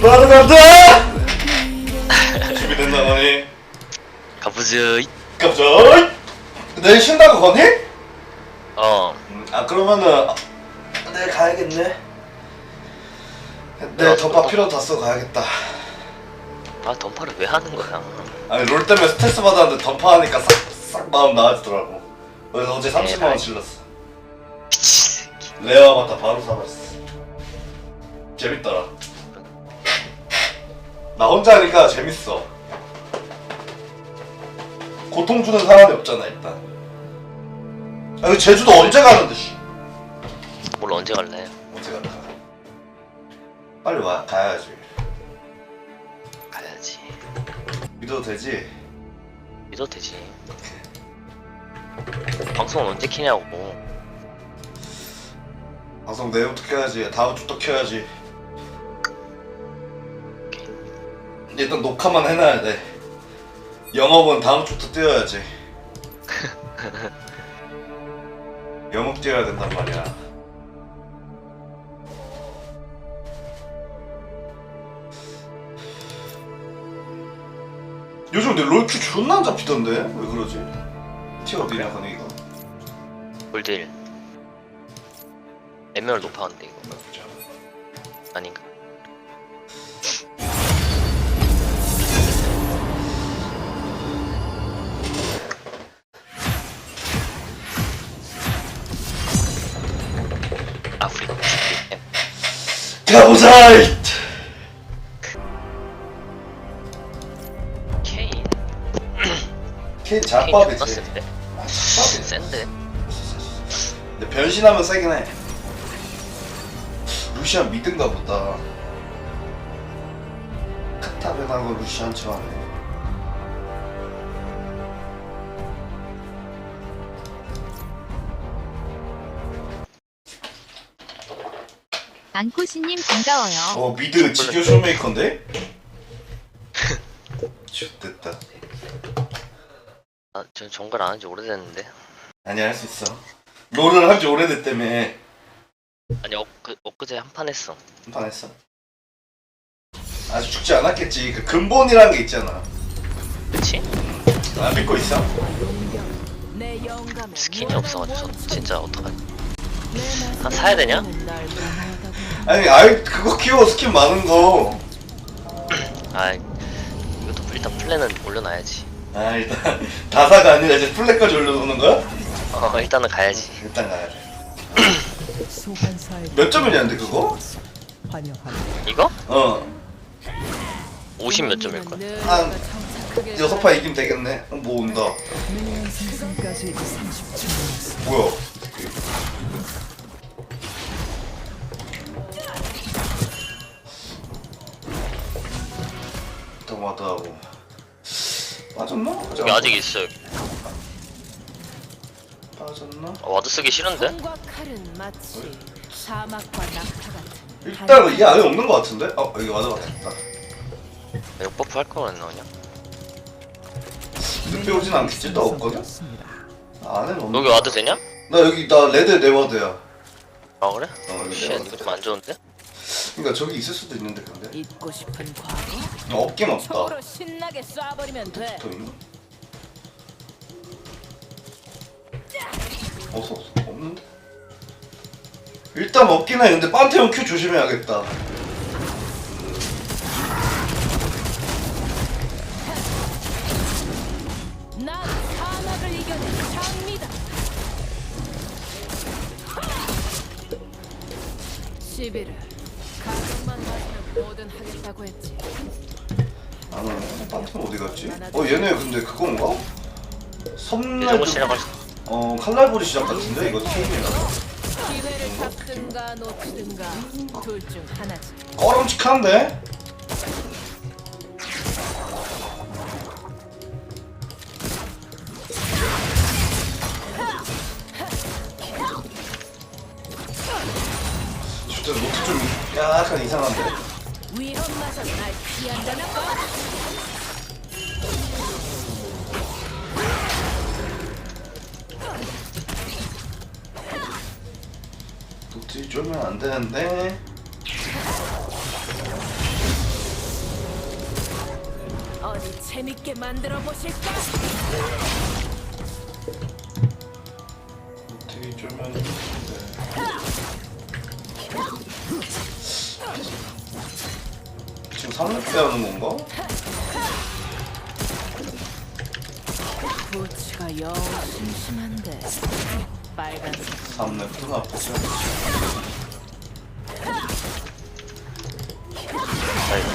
바로 간다! 준비됐나 거니? 가부즈 깜짝 내일 쉰다고 거니? 어 음, 아 그러면은 아, 내일 가야겠네 내일 야, 덮밥 어. 필요 다써 가야겠다 아 던파를 왜 하는 거야 아니 롤 때문에 스트레스 받았는데 던파하니까 싹, 싹 마음 나아지더라고 그래서 어제 30만원 에라이. 질렀어 미친 레어 마타 바로 사봤어 재밌더라 나 혼자 하니까 재밌어. 고통 주는 사람이 없잖아 일단. 아 이거 제주도 언제 가는데 씨? 뭘 언제 갈래? 언제 갈까? 빨리 와 가야지. 가야지. 믿어도 되지? 믿어도 되지. 방송은 언제 키냐고. 방송 내일부터 켜야지. 다음 주부터 켜야지 일단 녹화만 해놔야 돼. 영업은 다음 주부터 뛰어야지. 영업 뛰어야 된단 말이야. 요즘 내 롤큐 존나 안 잡히던데? 왜 그러지? 티 어디냐 그네 이거? 골드 1 MMR 높아는데 이거. 아닌가 이! 케인. 케인 케인 잡밥이지. 아, 잡밥이지. 센데 근데 변신하면 세긴 해. 루시안 미든가 보다. 카타벤하고 루시안 처음에 안코시님 반가워요. 어 미드 지교 쇼메이커인데? 좋됐다 아 전 정글 안 한 지 오래됐는데 아니 할 수 있어 롤을 한 지 오래됐다며 아니 엊그, 엊그제 한 판 했어 한판 했어 아직 죽지 않았겠지 그 근본이라는 게 있잖아 그치? 아 믿고 있어? 스킨이 없어가지고 저 진짜 어떡하지 아, 사야 되냐? 아니 아이 그거 키워 스킨 많은 거 아 이것도 일단 플랜은 올려놔야지 아 일단 다사가 아니라 이제 플랫까지 올려놓는 거야? 어 일단은 가야지 일단 가야 돼. 몇 점이냐는데 그거? 이거? 어. 50 몇 점일걸 한 여섯 판 이기면 되겠네. 어, 뭐 온다. 미니언 생성까지 30초 남았습니다. 뭐야? 더마다하고 빠졌나? 여기 아직 있어요 빠졌나? 아, 와드 쓰기 싫은데? 손과 칼은 마치 사막과 낙타 같은 일단 이 안에 없는 것 같은데? 어 여기 와드 맞겠다. 이거 버프 할 거였나 그냥 늦게 오진 않겠지? 나 없거든? 안에는 없는. 여기 와드 되냐? 나 여기 나 레드 내 와드야. 아 그래? 어 여기. 이거 좀 안 좋은데? 그러니까 저기 있을 수도 있는데 근데 잊고 싶은 과거 어, 없긴 없다. 신나게 쏴버리면 돼. 있나? 없어 없어 없는데? 일단 없긴 해 근데 판테온 큐 조심해야겠다 난 사막을 이겨낸 장미다. 11을 가 갔지? 어 얘네 근데 그건가? 섬날 시작할 수 어 칼날보리 시작 같은데 이거 팀이라 기회를 잡든가 놓치든가 둘 중 하나지. 꺼름칙한데? 진짜 노트 좀 약간 이상한데? 위험마저 날 피한다는 거. 굳이 쫄면 안 되는데 어디 재밌게 만들어 보실까? 어떻게 쫄면 지금 3렙 배우는 건가? 고치가 영 심심한데. 빨간색 3렙도 나쁘지 아이고.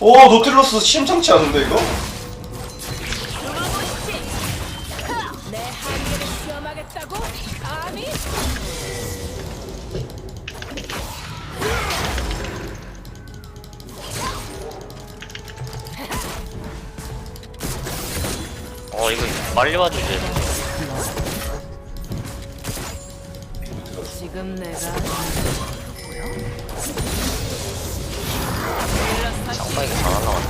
오 노틸러스 심상치 않은데 이거? 빨리 와주지. 지금 내가 장바이가 다 날라왔네.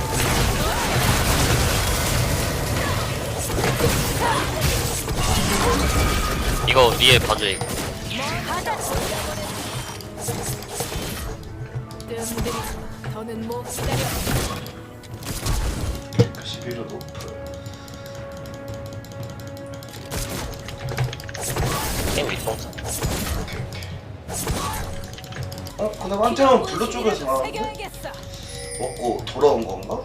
이거 위에 봐줘 이거. 뜸들이 더는 못 기다려 11호 노플 게임 오케이 어? 근데 한테는 블루 쪽에서 나왔는데? 먹고 돌아온 건가?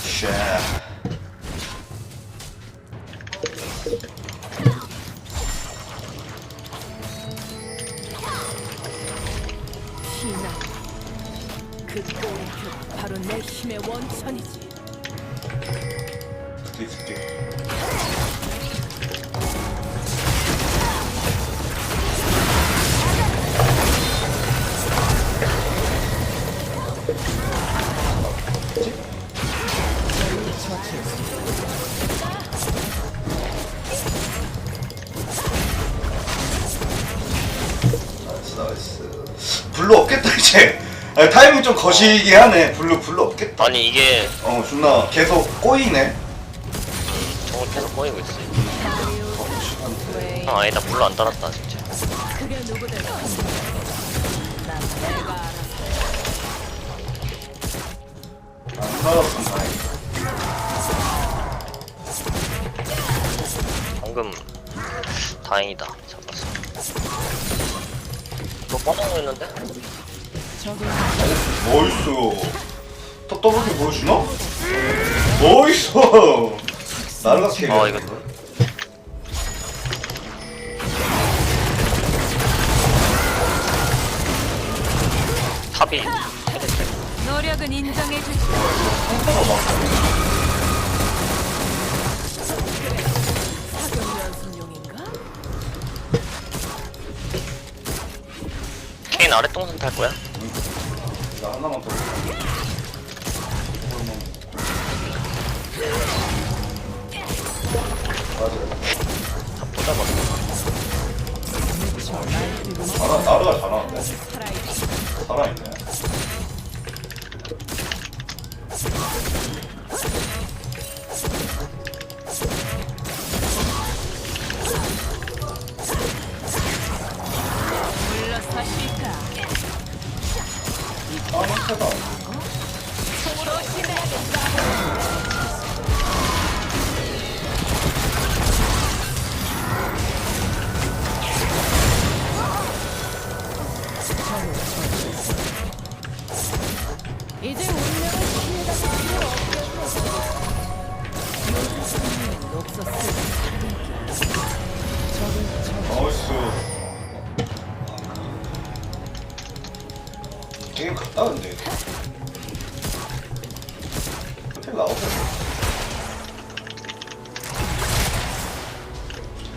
쉐 피나 그 바로 내 힘의 원천이지 나이스 나이스. 블루 없겠다 이제. 아니, 타이밍 좀 거시기 하네. 블루 블루 없겠다. 아니 이게 어 존나 계속 꼬이네 꼬이고 있어. 어, 시간대. 아 아니다 불로 안 달았다 진짜. 방금 다행이다 잡았어. 너 뻔하고 있는데? 나이스 또 더블킬 보여주나? 나이스 날라게 아 이거 탑이 노력은 사격 연습용인가? 케인 아래 동선 탈 거야? 나 하나만 더 탑 보자마자 나라, 나라가 잘하는데 살아있지 살아있네 호텔 나오고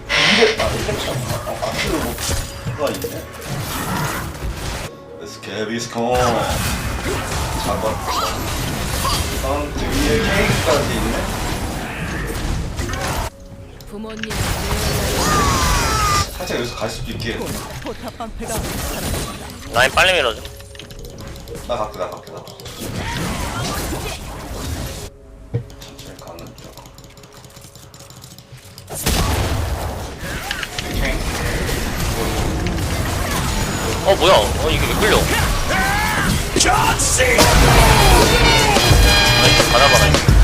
근데 아 아, 뒤에 케이크까지 있네 부모님 살짝 여기서 갈 수도 있게 포탑 방패가 사라졌다. 라인 빨리 밀어줘 나 갈게 나 갈게 나 갈게 천천히 가는 중 오케이 어 뭐야? 어 이게 왜 끌려? 나이스 받아봐라 이거.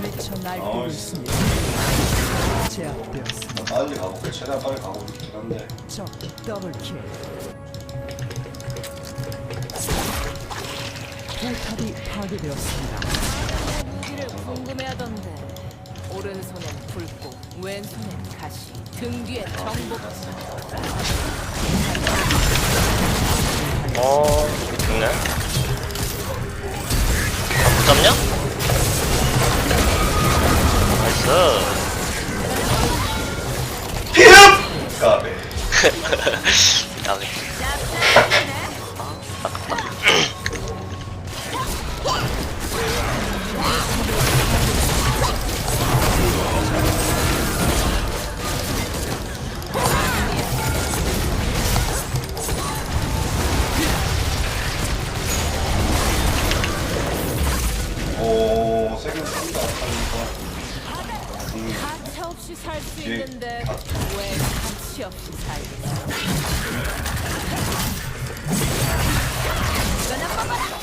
미쳐 날뛰고. 있습니다. 제압되었습니다. 빨리 가볼게. 최대한 빨리 가고 있긴 한데. 적 더블킬. 포탑이 파괴되었습니다. 무기를 궁금해하던데. 오른손엔 불꽃, 왼손엔 가시, 등 뒤에 정복지. 어 죽네. 아 못 잡냐? 나이스. 피흡! 까베. 없이 살수 뒤에 있는데 가- 왜 가치 없이 살겠어? 뒤에 케인. 아,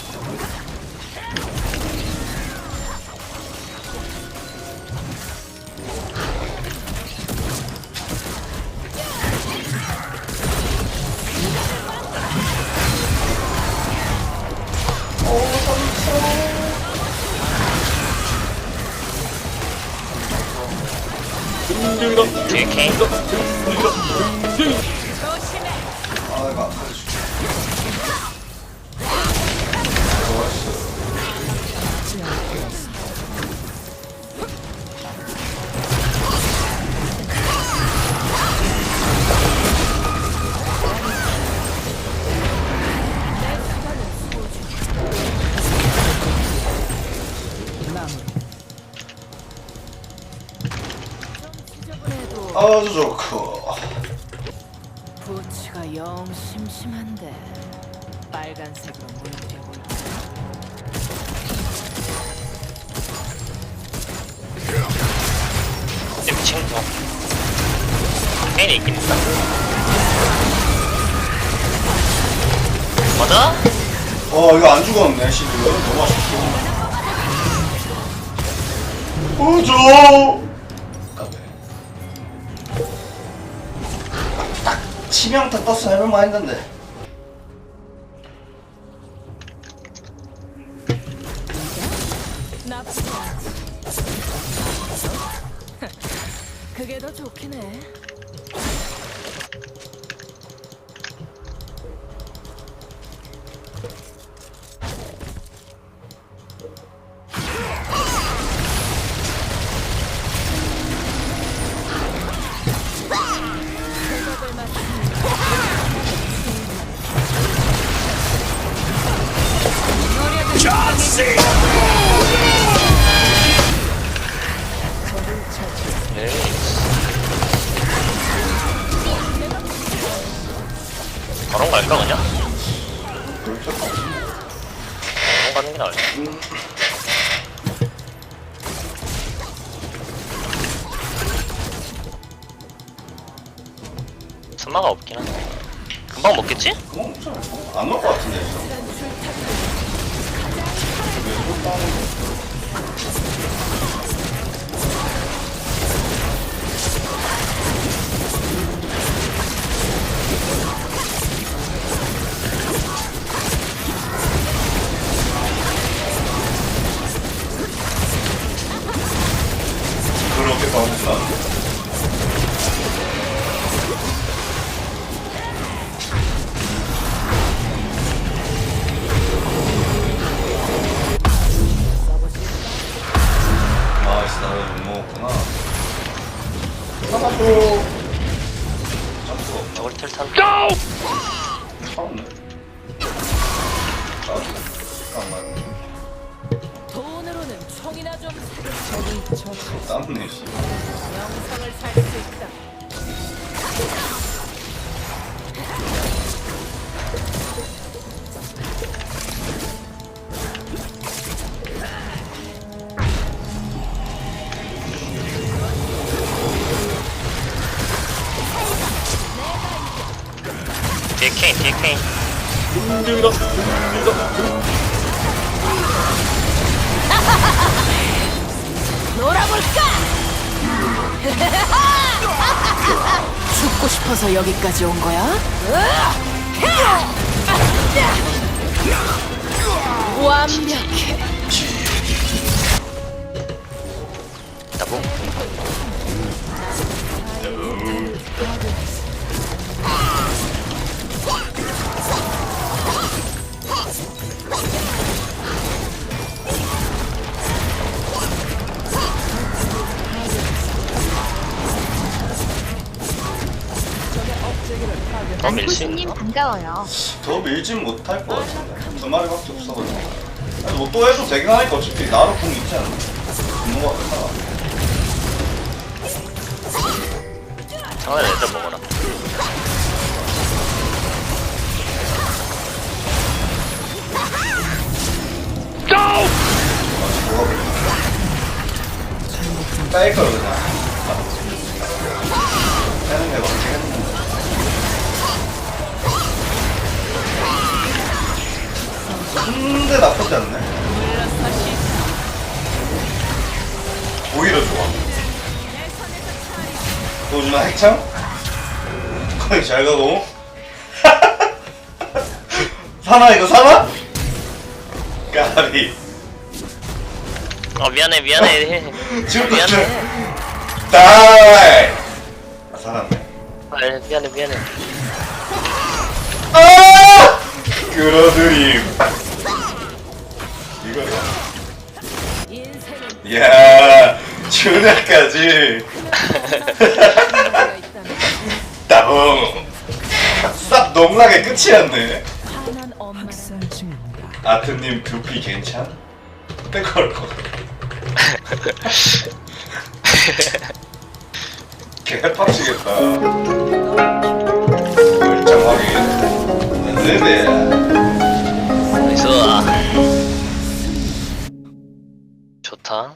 이거 안 살려줄게. 좋았어. 아주 좋고. 부치가 영 심심한데 빨간색으로 물들여볼까? 내 친구. 케인이 있긴 있다. 맞아? 어, 이거 안 죽었네, 시드. 너무 아쉽고. 우조! 치명타 떴어 해볼만 했는데. 않지. 그게 더 좋긴 해. 살았네. 아, 잠깐만. 돈으로는 총이나 좀 씨. 영상을 살 수 있다. 뒤에 케인 뒤에 케인 놀아볼까? 죽고 싶어서 여기까지 온 거야? 완벽해. 나보 더 밀수 안구수님 있나? 반가워요. 더 밀진 못할 것 같은데. 두 마리밖에 없어가지고. 아니, 뭐또 해도 되긴 하니까 어차피 나로 궁 있지 않나? 분노가 끝나. 장난 애들 먹어라 딸걸 그냥. 빼는 게 맞겠 나쁘지 않네. 오히려 좋아. 도준아 핵창? 거의 잘 가고. 사나 이거 사나? 까비. 어 미안해 미안해 지금 미안해 다이. 아 살았네. 아, 미안해 미안해 아! 끌어들임. 이야, 준하까지. 따봉. 싹 농락의 끝이었네. 학살 중입니다. 아트님 두피 괜찮? 빼걸 거. 개빡치겠다. 확인. 네네. time